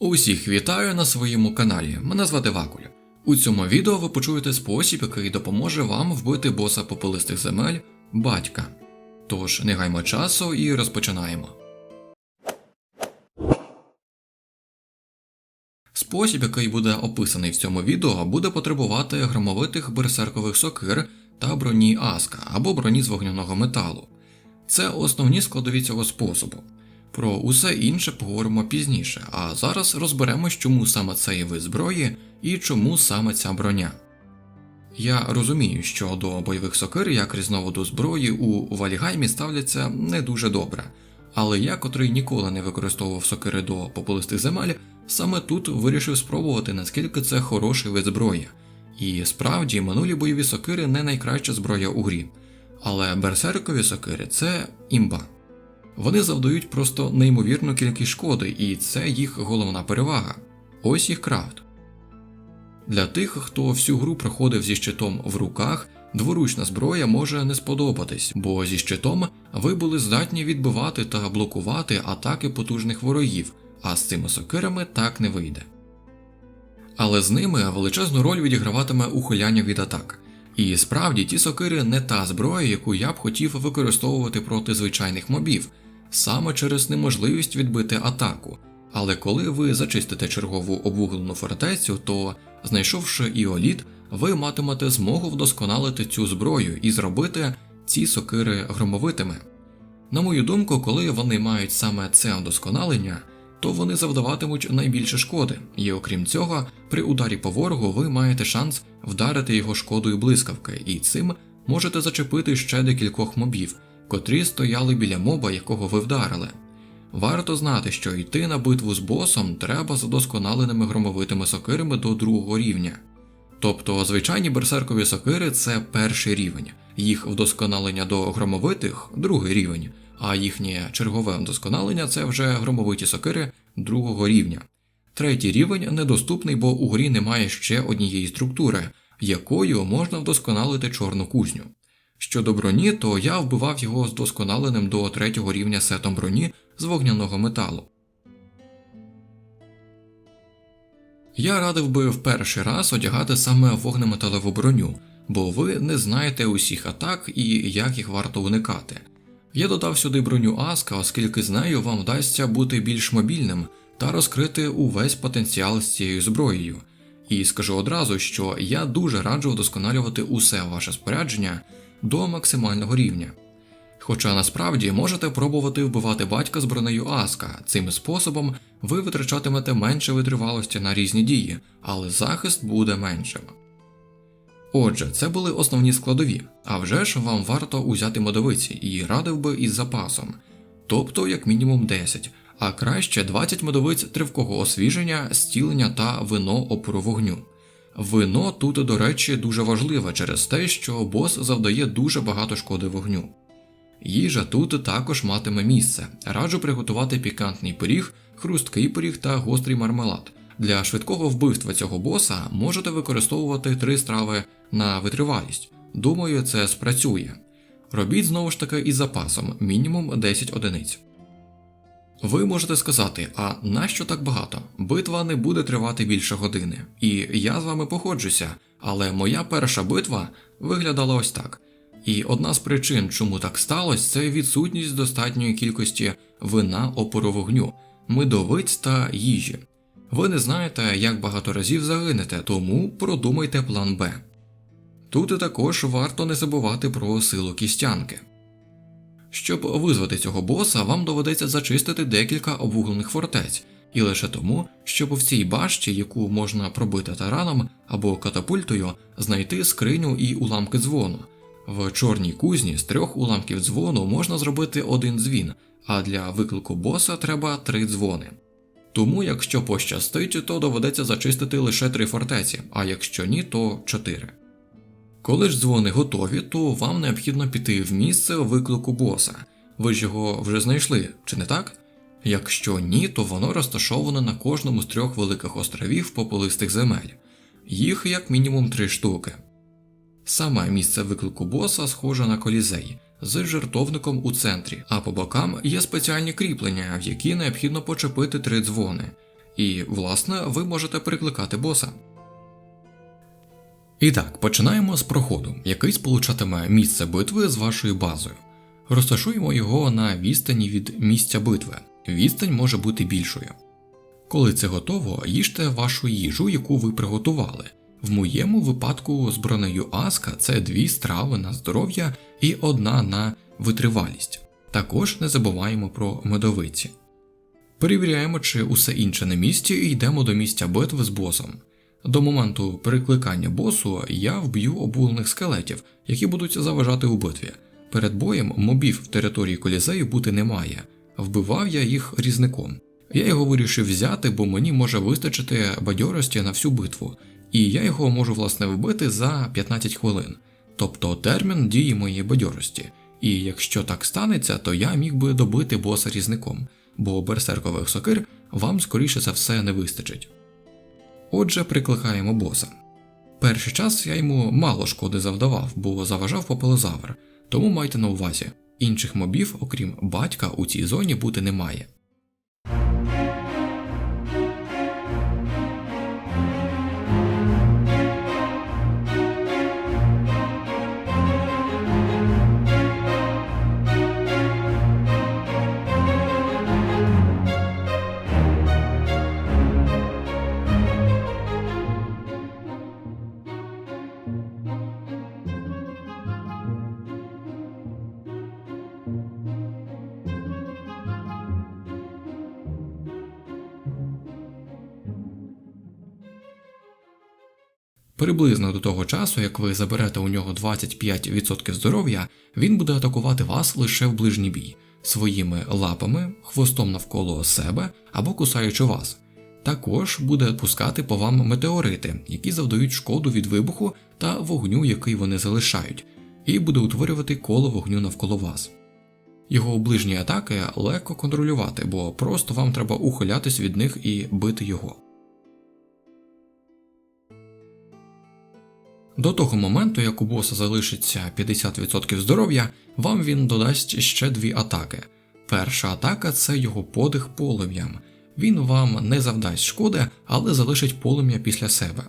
Усіх вітаю на своєму каналі. Мене звати Вакуль. У цьому відео ви почуєте спосіб, який допоможе вам вбити боса попелистих земель батька. Тож не гаймо часу і розпочинаємо. Спосіб, який буде описаний в цьому відео, буде потребувати громовитих берсеркових сокир та броні Аска або броні з вогняного металу. Це основні складові цього способу. Про усе інше поговоримо пізніше, а зараз розберемось, чому саме цей вид зброї і чому саме ця броня. Я розумію, що до бойових сокир як різновиду зброї у Вальгаймі ставляться не дуже добре, але я, котрий ніколи не використовував сокири до популистих земель, саме тут вирішив спробувати, наскільки це хороший вид зброї. І справді минулі бойові сокири не найкраща зброя у грі, але берсеркові сокири це імба. Вони завдають просто неймовірну кількість шкоди, і це їх головна перевага. Ось їх крафт. Для тих, хто всю гру проходив зі щитом в руках, дворучна зброя може не сподобатись, бо зі щитом ви були здатні відбивати та блокувати атаки потужних ворогів, а з цими сокирами так не вийде. Але з ними величезну роль відіграватиме ухиляння від атак. І справді ті сокири не та зброя, яку я б хотів використовувати проти звичайних мобів, саме через неможливість відбити атаку. Але коли ви зачистите чергову обвуглену фортецю, то, знайшовши іоліт, ви матимете змогу вдосконалити цю зброю і зробити ці сокири громовитими. На мою думку, коли вони мають саме це вдосконалення, то вони завдаватимуть найбільше шкоди, і окрім цього, при ударі по ворогу ви маєте шанс вдарити його шкодою блискавки, і цим можете зачепити ще декількох мобів, котрі стояли біля моба, якого ви вдарили. Варто знати, що йти на битву з босом треба з удосконаленими громовитими сокирами до другого рівня. Тобто звичайні берсеркові сокири це перший рівень, їх вдосконалення до громовитих другий рівень, а їхнє чергове вдосконалення це вже громовиті сокири другого рівня. Третій рівень недоступний, бо у грі немає ще однієї структури, якою можна вдосконалити чорну кузню. Щодо броні, то я вбивав його з досконаленим до третього рівня сетом броні з вогняного металу. Я радив би в перший раз одягати саме вогнеметалеву броню, бо ви не знаєте усіх атак і як їх варто уникати. Я додав сюди броню Аска, оскільки з нею вам вдасться бути більш мобільним та розкрити увесь потенціал з цією зброєю. І скажу одразу, що я дуже раджу вдосконалювати усе ваше спорядження до максимального рівня. Хоча насправді можете пробувати вбивати батька з бронею Аска, цим способом ви витрачатимете менше витривалості на різні дії, але захист буде меншим. Отже, це були основні складові, а вже ж вам варто узяти модовиці і радив би із запасом, тобто як мінімум 10, а краще 20 модовиць тривкого освіження, стілення та вино опору вогню. Вино тут, до речі, дуже важливе через те, що бос завдає дуже багато шкоди вогню. Їжа тут також матиме місце. Раджу приготувати пікантний пиріг, хрусткий пиріг та гострий мармелад. Для швидкого вбивства цього боса можете використовувати три страви на витривалість. Думаю, це спрацює. Робіть знову ж таки із запасом, мінімум 10 одиниць. Ви можете сказати, а нащо так багато? Битва не буде тривати більше години. І я з вами походжуся, але моя перша битва виглядала ось так. І одна з причин, чому так сталося, це відсутність достатньої кількості вина опору вогню, медовиць та їжі. Ви не знаєте, як багато разів загинете, тому продумайте план Б. Тут також варто не забувати про силу кістянки. Щоб визвати цього боса, вам доведеться зачистити декілька обвуглених фортець, і лише тому, щоб в цій башті, яку можна пробити тараном або катапультою, знайти скриню і уламки дзвону. В чорній кузні з трьох уламків дзвону можна зробити один дзвін, а для виклику боса треба три дзвони. Тому, якщо пощастить, то доведеться зачистити лише три фортеці, а якщо ні, то чотири. Коли ж дзвони готові, то вам необхідно піти в місце виклику боса. Ви ж його вже знайшли, чи не так? Якщо ні, то воно розташоване на кожному з трьох великих островів попелистих земель, їх як мінімум три штуки. Саме місце виклику боса схоже на колізей з жертовником у центрі, а по бокам є спеціальні кріплення, в які необхідно почепити три дзвони. і, власне, ви можете перекликати боса. І так, починаємо з проходу, який сполучатиме місце битви з вашою базою. Розташуємо його на відстані від місця битви. Відстань може бути більшою. Коли це готово, їжте вашу їжу, яку ви приготували. В моєму випадку з бронею Аска це дві страви на здоров'я і одна на витривалість. Також не забуваємо про медовиці. Перевіряємо, чи усе інше на місці, і йдемо до місця битви з босом. До моменту перекликання босу я вб'ю обуглених скелетів, які будуть заважати у битві. Перед боєм мобів в території колізею бути немає. Вбивав я їх різником. Я його вирішив взяти, бо мені може вистачити бадьорості на всю битву, і я його можу власне вбити за 15 хвилин, тобто термін дії моєї бадьорості. І якщо так станеться, то я міг би добити боса різником, бо берсеркових сокир вам скоріше за все не вистачить. Отже, прикликаємо боса. Перший час я йому мало шкоди завдавав, бо заважав попелозавр, тому майте на увазі, інших мобів, окрім батька, у цій зоні бути немає. Приблизно до того часу, як ви заберете у нього 25% здоров'я, він буде атакувати вас лише в ближній бій своїми лапами, хвостом навколо себе або кусаючи вас. Також буде пускати по вам метеорити, які завдають шкоду від вибуху та вогню, який вони залишають, і буде утворювати коло вогню навколо вас. Його ближні атаки легко контролювати, бо просто вам треба ухилятись від них і бити його. До того моменту, як у боса залишиться 50% здоров'я, вам він додасть ще дві атаки. Перша атака це його подих полум'ям. Він вам не завдасть шкоди, але залишить полум'я після себе.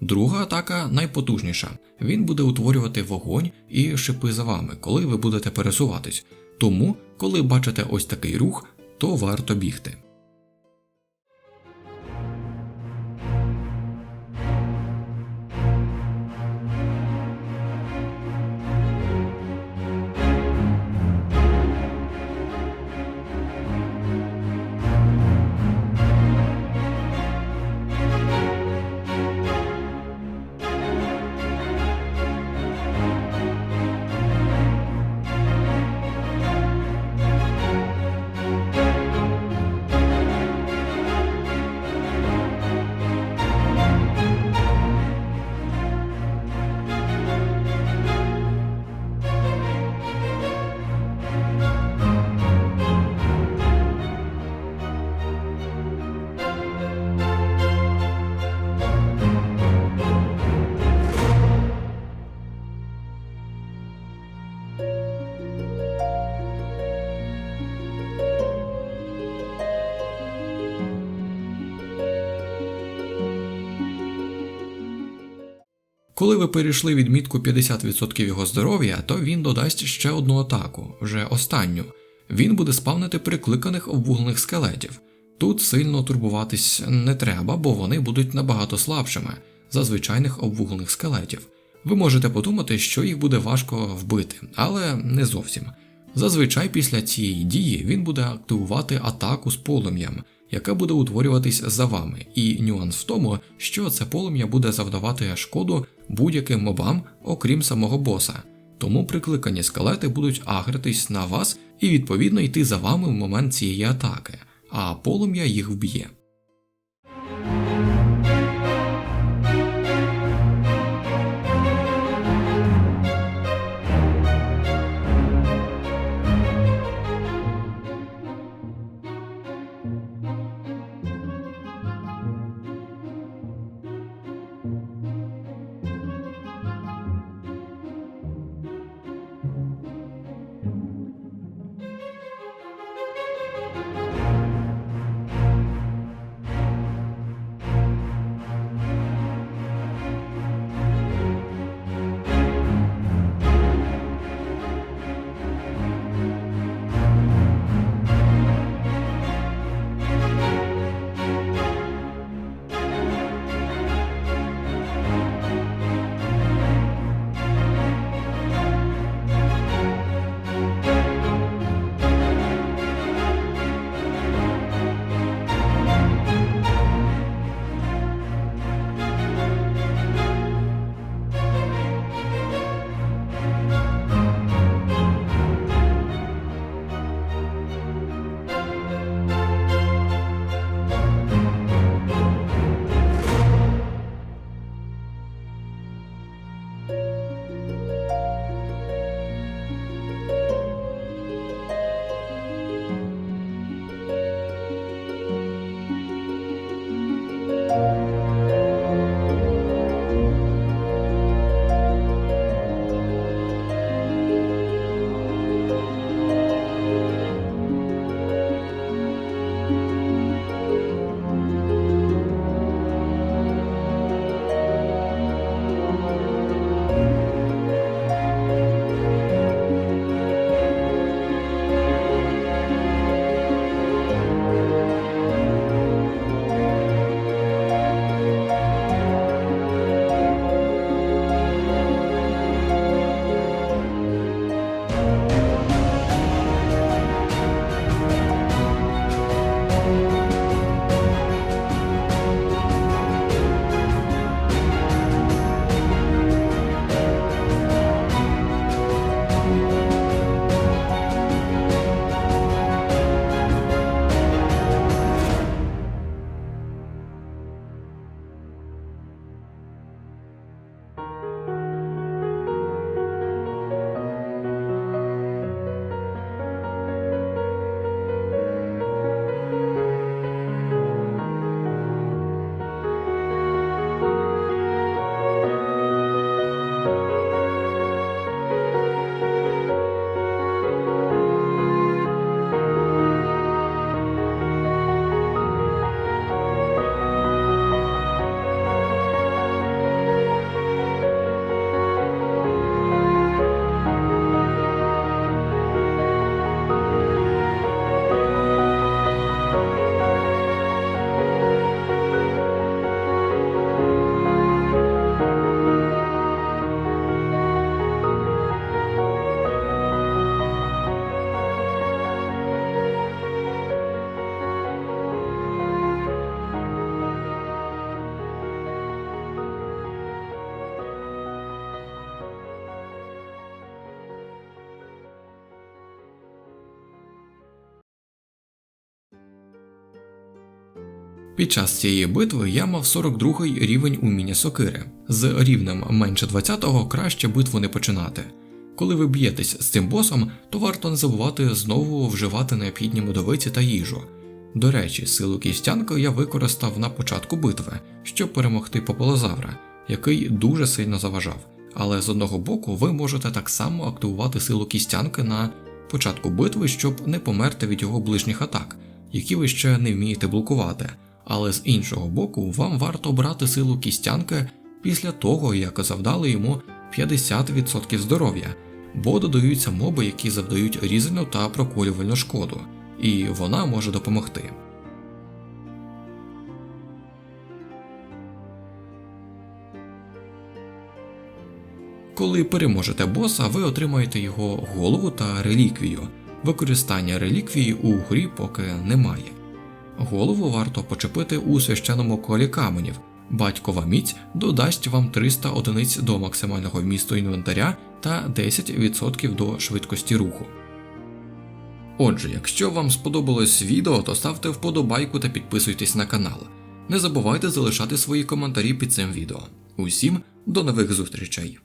Друга атака найпотужніша. Він буде утворювати вогонь і шипи за вами, коли ви будете пересуватись. Тому, коли бачите ось такий рух, то варто бігти. Коли ви перейшли відмітку 50% його здоров'я, то він додасть ще одну атаку, вже останню. Він буде спавнити прикликаних обвуглених скелетів. Тут сильно турбуватись не треба, бо вони будуть набагато слабшими за звичайних обвуглених скелетів. Ви можете подумати, що їх буде важко вбити, але не зовсім. Зазвичай після цієї дії він буде активувати атаку з полум'ям, яка буде утворюватись за вами, і нюанс в тому, що це полум'я буде завдавати шкоду будь-яким мобам, окрім самого боса. Тому прикликані скелети будуть агритись на вас і відповідно йти за вами в момент цієї атаки, а полум'я їх вб'є. Під час цієї битви я мав 42-й рівень уміння сокири. З рівнем менше 20-го краще битву не починати. Коли ви б'єтесь з цим босом, то варто не забувати знову вживати необхідні медовиці та їжу. До речі, силу кістянки я використав на початку битви, щоб перемогти пополозавра, який дуже сильно заважав. Але з одного боку ви можете так само активувати силу кістянки на початку битви, щоб не померти від його ближніх атак, які ви ще не вмієте блокувати. Але з іншого боку, вам варто брати силу кістянки після того, як завдали йому 50% здоров'я, бо додаються моби, які завдають різальну та проколювальну шкоду, і вона може допомогти. Коли переможете боса, ви отримаєте його голову та реліквію. Використання реліквії у грі поки немає. Голову варто почепити у священному колі каменів. Батькова міць додасть вам 300 одиниць до максимального вмісту інвентаря та 10% до швидкості руху. Отже, якщо вам сподобалось відео, то ставте вподобайку та підписуйтесь на канал. Не забувайте залишати свої коментарі під цим відео. Усім до нових зустрічей!